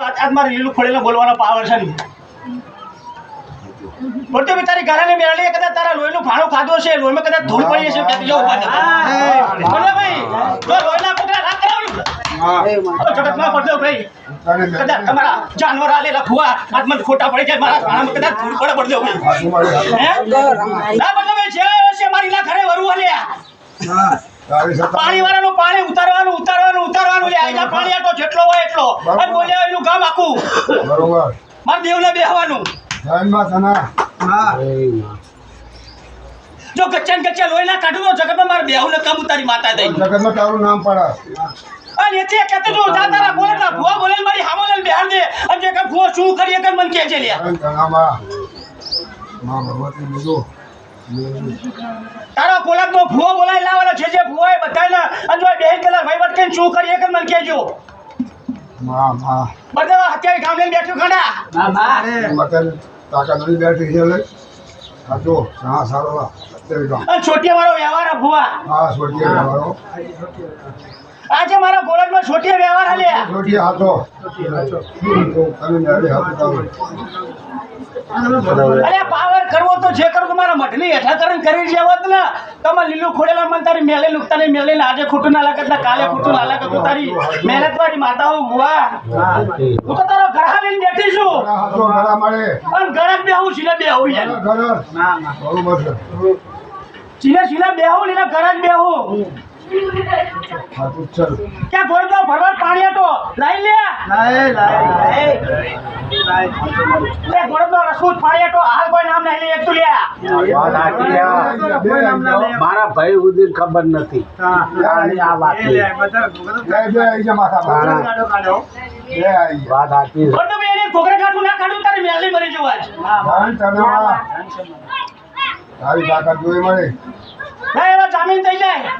આજ મારે લીલું ખોળેલો બોલવાનો પાવર છે નહીં. બી તારી ઘરાને મેળવી કદાચ તારા લોહીનું ખાણું ખાધું હશે લોહીમાં કદાચ ધૂળ પડી હશે ભાઈ લોહીના જગતમાં કદાચ તમારા જાનવર આલે લખવા હાથમાં ખોટા પડી જાય મારા ખાણામાં કદાચ ધૂળ પડે પડજો ભાઈ હે ના પડદો ભાઈ છે છે મારી ના ઘરે વરવું આલ્યા પાણી વાળાનું પાણી ઉતારવાનું ઉતારવાનું ઉતારવાનું લે. પાણી આટો જેટલો હોય એટલો. અને બોલ્યા એનું ગામ આખું. બરોબર. મારા દેવને બેહવાનું. તને. જો ગચ્ચા ને ગચ્ચા લોહી કાઢું તો જગતમાં મારે બેહું ને કમ ઉતારી માતા દઈ. જગતમાં તારું નામ પડે. અને એથી કહેતો જો જા બોલે ના ભુવા બોલે મારી હામો લઈને દે. અને જે કે ભુવા શું કરીએ કે મન કહે છે લ્યા ધન ભગવતી તારા કોલાકનો ભુવો બોલાય લાવવાનો છે જે ભુવા એ બધાને. અને જો બેન કલાક વહીવટ કરીને શું કરીએ કે મને કહેજો. માં માં બધા અત્યારે ગામ લઈને બેઠું ખડા. મતન તાકા નદી બેઠી છે લે. આ હા સારો આ. અત્યારે ગામ. અને છોટિયા વાળો વ્યવહાર આ ભુવા. હા છોટિયા વાળો આજે મારા કોલેજમાં છોટી વ્યવહાર હાલ્યા છોટી હાથો. અરે પાવર કરવો તો જે કરવું તમારા મઠની હેઠાકરણ કરી જેવત ને તમે લીલું ખોડેલા મને તારી મેલે લુકતા નહીં મેલે ને આજે ખોટું ના લાગે કાલે ખોટું ના લાગે તો તારી મહેનત વાળી માતા હું ભુવા હું તો તારો ઘર લઈને બેઠી છું. પણ હાથો બે હું છીને બે જ બેહું યાર બરોબર છે ચીને ચીને બેહું ને ઘર જ બેહું. હાથું ચલ ક્યાં ગોળ દો ભરવા પાણી હતો. લાઈ લે. લે ગોળ દો રસૂદ પાણી હતો. હાલ કોઈ નામ નહીં લે એક તું લે. મારા ભાઈ સુધી ખબર નથી. આ વાત જા. વાત એને ઘોઘરે કાઢું ના કાઢું તારી મેલી મરી જવા તારી તાકાત જોઈ મળે. ના એનો જામીન થઈ જાય.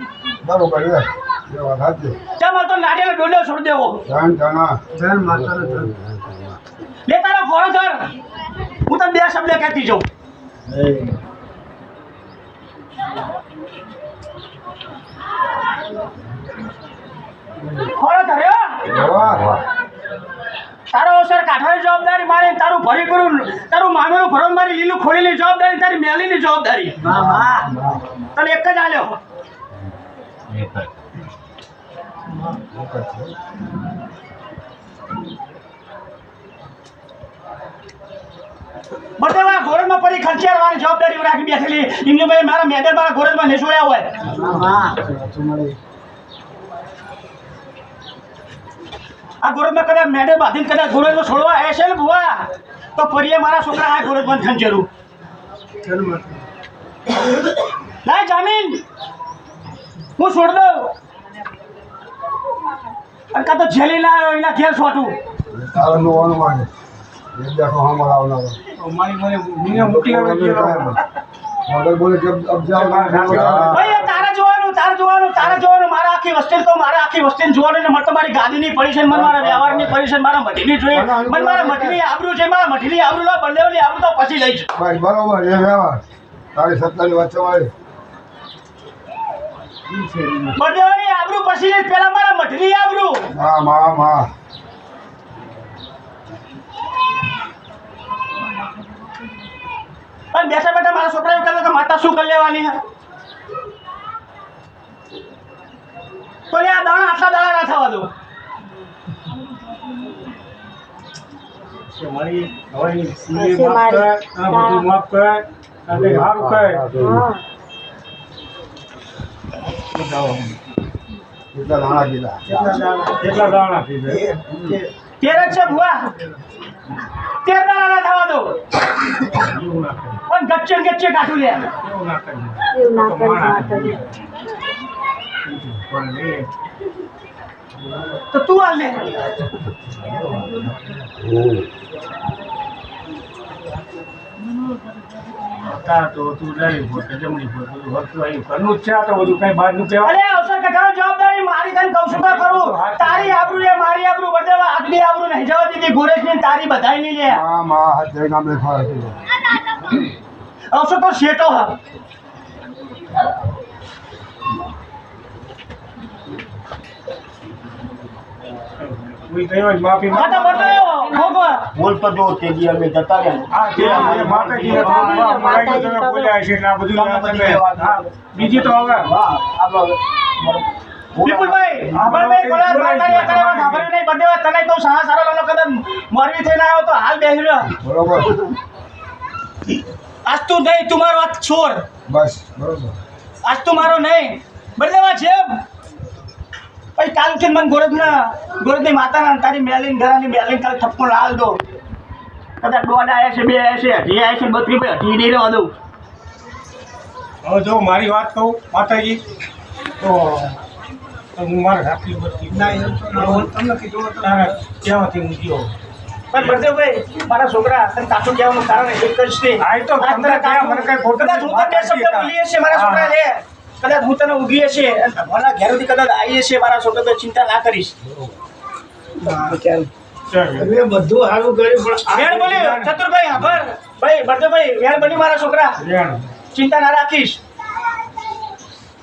બરોબર છે એ વાત સાચી. ચાલ તો નારિયેળ ડોડો છોડી દેવો. ધન ધના લે તારો ઘોડો ધર. હું તને બે શબ્દ કહેતી જાઉં. ઘોડો ધર્યો? તારો અવસર કાઢવાની જવાબદારી મારી તારું ભરી કરું તારું મામેરું ભરો મારી લીલું ખોલીની જવાબદારી તારી મેલીની જવાબદારી. તને એક જ આલ્યો. બટેવા ગોરડમાં પડી ખર્ચિયારવાની જવાબદારી રાખી બેઠેલી. એમને ભાઈ મારા મેડલ મારા ગોરડમાં નેસોડ્યા હોય. આ ગોરજમાં કદાચ મેડે બાંધીને કદાચ ગોરડમાં છોડવા હે છે ને ભુવા તો ફરીએ મારા છોકરા આ ગોરડમાં ખંચેરું ના, જામીન! હું છોડ દઉં. કાં તો જેલી ના આવ્યો, એના ઘેર છોટું તારા જોવાનું, તારે જોવાનું તારે જોવાનું. મારા આખી વસ્તી તો મારા આખી વસ્તી જોવાનું ને મને તો મારી ગાદીની પડી છે મને મારા વ્યવહારની પડી છે મારા મઠીની જોઈએ મને મારા મઠીની આબરૂ છે મારા મઠીની આબરૂ લો બદલેવની આબરૂ તો પછી લઈશ બરોબર એ વ્યવહાર. તારી સત્તાની વચ્ચે વાળી બદલેવની આબરૂ પછી લઈશ પેલા મારા મઠીની આબરૂ. હા મા મા અને બેઠા બેઠા મારા છોકરા એવું કે માતા શું કરી લેવાની હે? તો આ દાણા આટલા દાણા ના થવા દો. તેર છે ભુવા. તેર દાણા ના થવા દો. પણ ગચ્ચે ને ગચ્ચે કાઢું લે. તો તું હાલ લે અરે અવસર કઢાવ જવાબદારી મારી તને છું તો કરું. તારી આબરૂ એ મારી આબરૂ બદલવા આગલી આબરૂ નહીં. જવા દીધી ગોરેશની તારી બધાઈ ની લે. મા મા હાથે નામ લેખા અવસર તો શેટો હ. માફી જો તે દી અમે જતા રહ્યા. માતાજીને બોલ્યા છે આ બધું બીજી તો હવે. હા વિપુલભાઈ અમરભાઈ નહીં તને સારા સારા લોકો થઈને આવ્યો તો હાલ બેસી રહ્યો. બરોબર. આજ તું નહીં તું મારો હાથ છોડ. બસ બરોબર. આજ તું મારો નહીં. બદલેવા છે પછી કાલ કે મને ગોરજના ગોરજની માતાના ના તારી મેલીન ઘરાની મેલીન કાલે થપ્પો લાલ દો. કદાચ દોઢ આવ્યા છે બે આવ્યા છે અઢી આવ્યા છે બત્રી ભાઈ અઢી નહીં રહેવા દઉં. હવે જો મારી વાત કહું માતાજી તો તો હું મારા રાખી બધી તમને કીધું તારા ક્યાંથી હું ગયો? પણ બળદેવભાઈ મારા છોકરા તને કાચું કહેવાનું કારણ એક જ છે. તો આ તમને મને કાંઈ ખોટું કદાચ હું તને બે શબ્દ બોલીએ છે મારા છોકરા લે કદાચ હું તને ઉગીએ હશે અને ભગવાનના ઘેરથી કદાચ આવીએ હશે મારા છોકરા તો ચિંતા ના કરીશ. બધું સારું કર્યું બોલ્યો ચતુરભાઈ આભાર ભાઈ બળદેવભાઈ વેણ બની મારા છોકરા. ચિંતા ના રાખીશ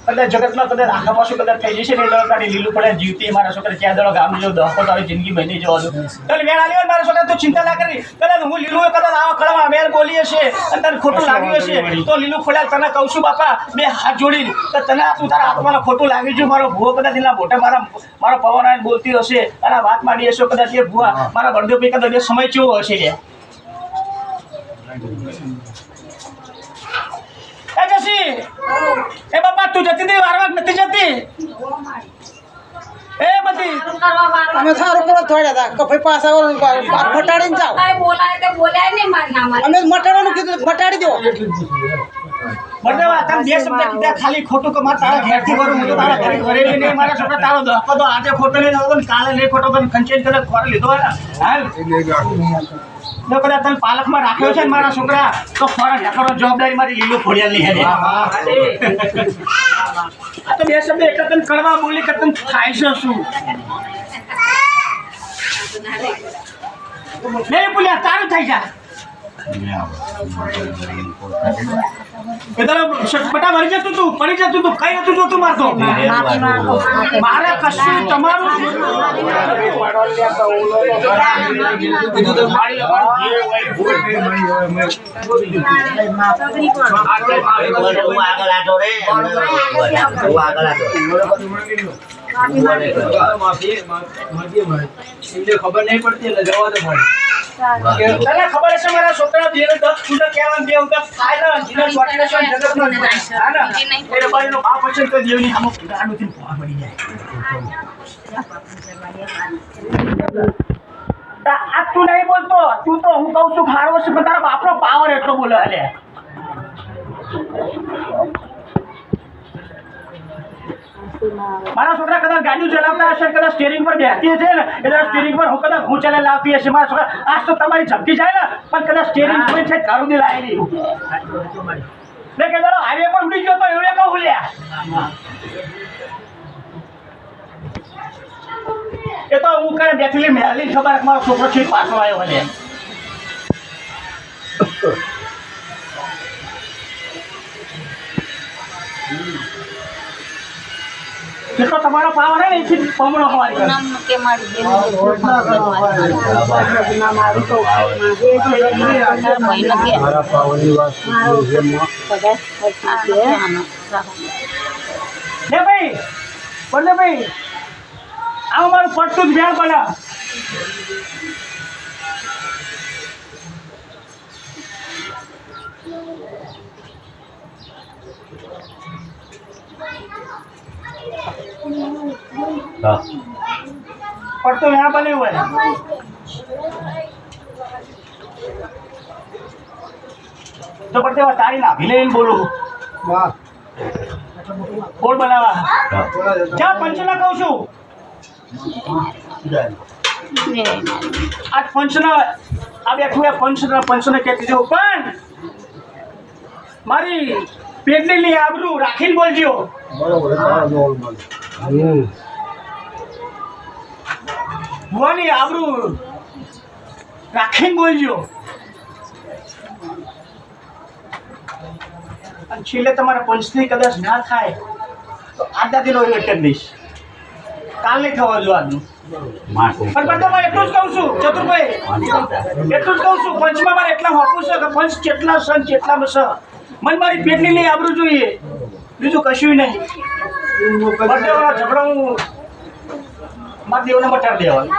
કદાચ જગતમાં કદાચ આખા પાછું કદાચ થઈ જશે ને એ દળો કાઢી લીલું પડે જીવતી મારા છોકરા ત્યાં દળો ગામ જો દહકો તારી જિંદગી બની જવા દો. ચાલ વેણ આવ્યો મારા છોકરા તું ચિંતા ના કરી. કદાચ હું લીલું કદાચ આવા કળમાં વેણ બોલી હશે અને તને ખોટું લાગ્યું હશે. તો લીલું ખોલ્યા તને કહું છું બાપા બે હાથ જોડી તો તને આ તું તારા હાથમાં ખોટું લાગી છું. મારો ભૂવો કદાચ એના મોટા મારા મારો પવન આવીને બોલતી હશે. અને વાત માંડી હશે કદાચ એ ભૂવા. મારા બળદેવ કદાચ સમય કેવો હશે રે. એ જસી! તું જતી હતી વારવાર નથી જતી. એ બધી. અમે સારું કરો થોડા હતા કે ભાઈ વળો બાર મટાડીને જાઓ કાંઈ બોલાય તો બોલાય નહીં મારા નામ અમે મટાડવાનું કીધું મટાડી દો. ખાલી ખોટું કે મારે તારા ઘેરથી વરું હું તો તારા ઘરે વરેલી નહીં મારા છોકરા તારો ધક્કો તો આજે ખોટો નહીં થતો ને કાલે નહીં ખોટો પણ ખંચેન કરે ખોર લીધો હોય ને જો કદાચ તને પાલકમાં રાખ્યો છે ને મારા છોકરા તો ખોરા ઢાકરો જવાબદારી મારી લીલું ફોડિયાલની આ તો બે શબ્દ એટલે તને કડવા બોલી કે તને થાય છે શું? નહીં બોલ્યા તારું થઈ જાય મરી જતું તું પડી જતું તું કઈ હતું જોતું મારતો મારે કશું તમારું હું આગળ આટો રે હું આગળ આટો તને ખબર છે મારા છોકરા બે ને દસ છૂટા કહેવાનું બે ઉગા ખાય ને જીના ચોટીલા છો ને જગતનો હા ને? એ બાઈનો બાપ હશે તો દેવની પડી જાય. આ તું નહીં બોલતો. તું તો હું કહું છું ખારો છે પણ તારા બાપનો પાવર એટલો બોલે અલે મારા છોકરા કદાચ ગાડી ચલાવતા હશે કદાચ સ્ટેરિંગ પર બેસતી હશે ને એટલે સ્ટેરિંગ પર હું કદાચ હું ચલાવી લાવતી હશે. મારા છોકરા આજ તો તમારી ઝપકી જાય ને પણ કદાચ સ્ટેરિંગ પર છે તારું ની લાયેલી ને કે તારો હાઈવે પર ઉડી ગયો તો એવડે કહું લ્યા એ તો હું કરે બેઠેલી મેલી ખબર મારો છોકરો છે પાછો આવ્યો હલે જેટલો તમારો પાવર હે ને એથી પમણો હવારી કરે. નામ કે મારી બેન મહિનો કે મારા પાવરની વાત છે? લે ભાઈ બોલે ભાઈ. આ મારું પડતું જ ભેળ બના પડતું ભેળ બન્યું હોય. તો પડતે હવે તારી નાભી લઈને બોલું. બોલ બનાવવા ક્યાં પંચના કહું છું. આ પંચના આ બેઠું પંચના પંચને કહેતી જવું પણ મારી પેટની આબરૂ રાખીને બોલજો. ભુવાની આબરૂ રાખીને બોલજો. અને છેલ્લે તમારા પંચની કદાચ ના થાય તો આદા દિનો વેટ કરી દઈશ કાલ નહીં થવા જોવાનું આજનું. પણ બધા મારે એટલું જ કહું છું ચતુરભાઈ. એટલું જ કહું છું પંચમાં મારે એટલા હોપું છે કે પંચ કેટલા સન કેટલામાં છે મને મારી પેટની લઈ આબરું જોઈએ. બીજું કશું નહીં. ઝઘડો હું મારા દેવને મટાડી દેવાનો.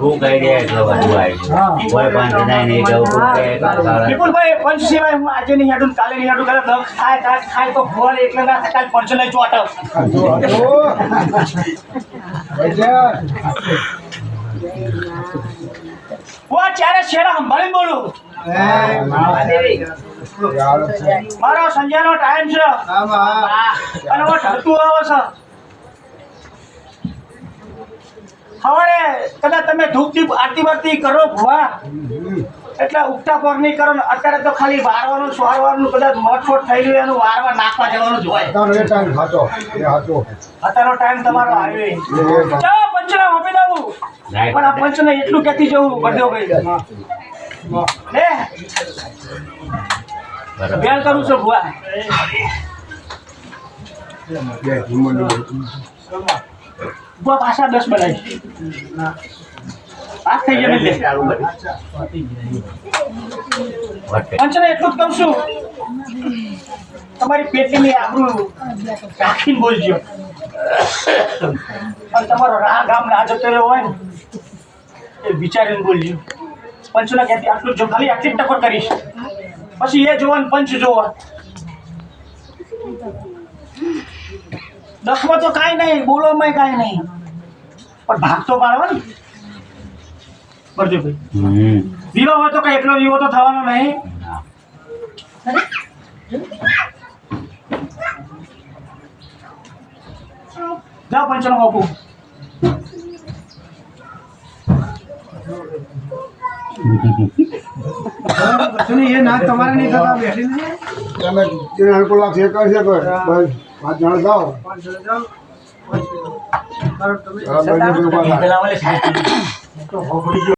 તું કહી દે એટલે બધું આવી કોઈ પણ જણાય નહીં જવું તું કહે એટલે તારે. વિપુલભાઈ પંચ સિવાય હું આજે નહીં હાડું કાલે નહીં હાડું કાલે દસ ખાય કાચ ખાય તો ભોળ એટલે ના થાય કાલે પંચ નહીં ચોટ હું ચારે શેરા સંભાળી બોલું. મારો સંજયનો ટાઈમ છે. અને હું ઢળતું આવો છો. સવારે કદાચ તમે ધૂપથી આરતી બારતી કરો ભુવા. એટલે ઉગતા પગ નહીં કરો અત્યારે તો ખાલી વારવાનું સ્વારવાનું કદાચ મઠફોટ થઈ ગયું એનું વારવા નાખવા જવાનું જ હોય. અત્યારનો ટાઈમ તમારો આવ્યો. ચાલો પંચના આપી દઉં. પણ આ પંચને એટલું કહેતી જવું બળદેવભાઈ લે. બેલ કરું છું ભુવા ભુવા પાછા દસ બનાવી પાસ થઈ એટલે વટે. પંચને એટલું જ કહું તમારી પેટીની આબરૂ રાખીને બોલજો પણ તમારો રાગ આમ ના જતો હોય ને એ વિચારીને બોલજો પંચના ઘેરથી આટલું જો ખાલી આટલી ટકોર કરીશ. પછી એ જોવા પંચ જોવા દસમાં તો કાંઈ નહીં બોલવામાં કાંઈ નહીં. પણ ભાગ તો પાડવા ને. બરજુભાઈ. વિવાહ હોય તો કઈ એટલો વિવો તો થવાનો નહીં. જાઓ પંચનો બાપુ તમે ત્રણ કલાક છે કરશે કોઈ? બસ પાંચ જણા જાઓ. પાંચ બીજું ઊભા પાંચ સાહેબ.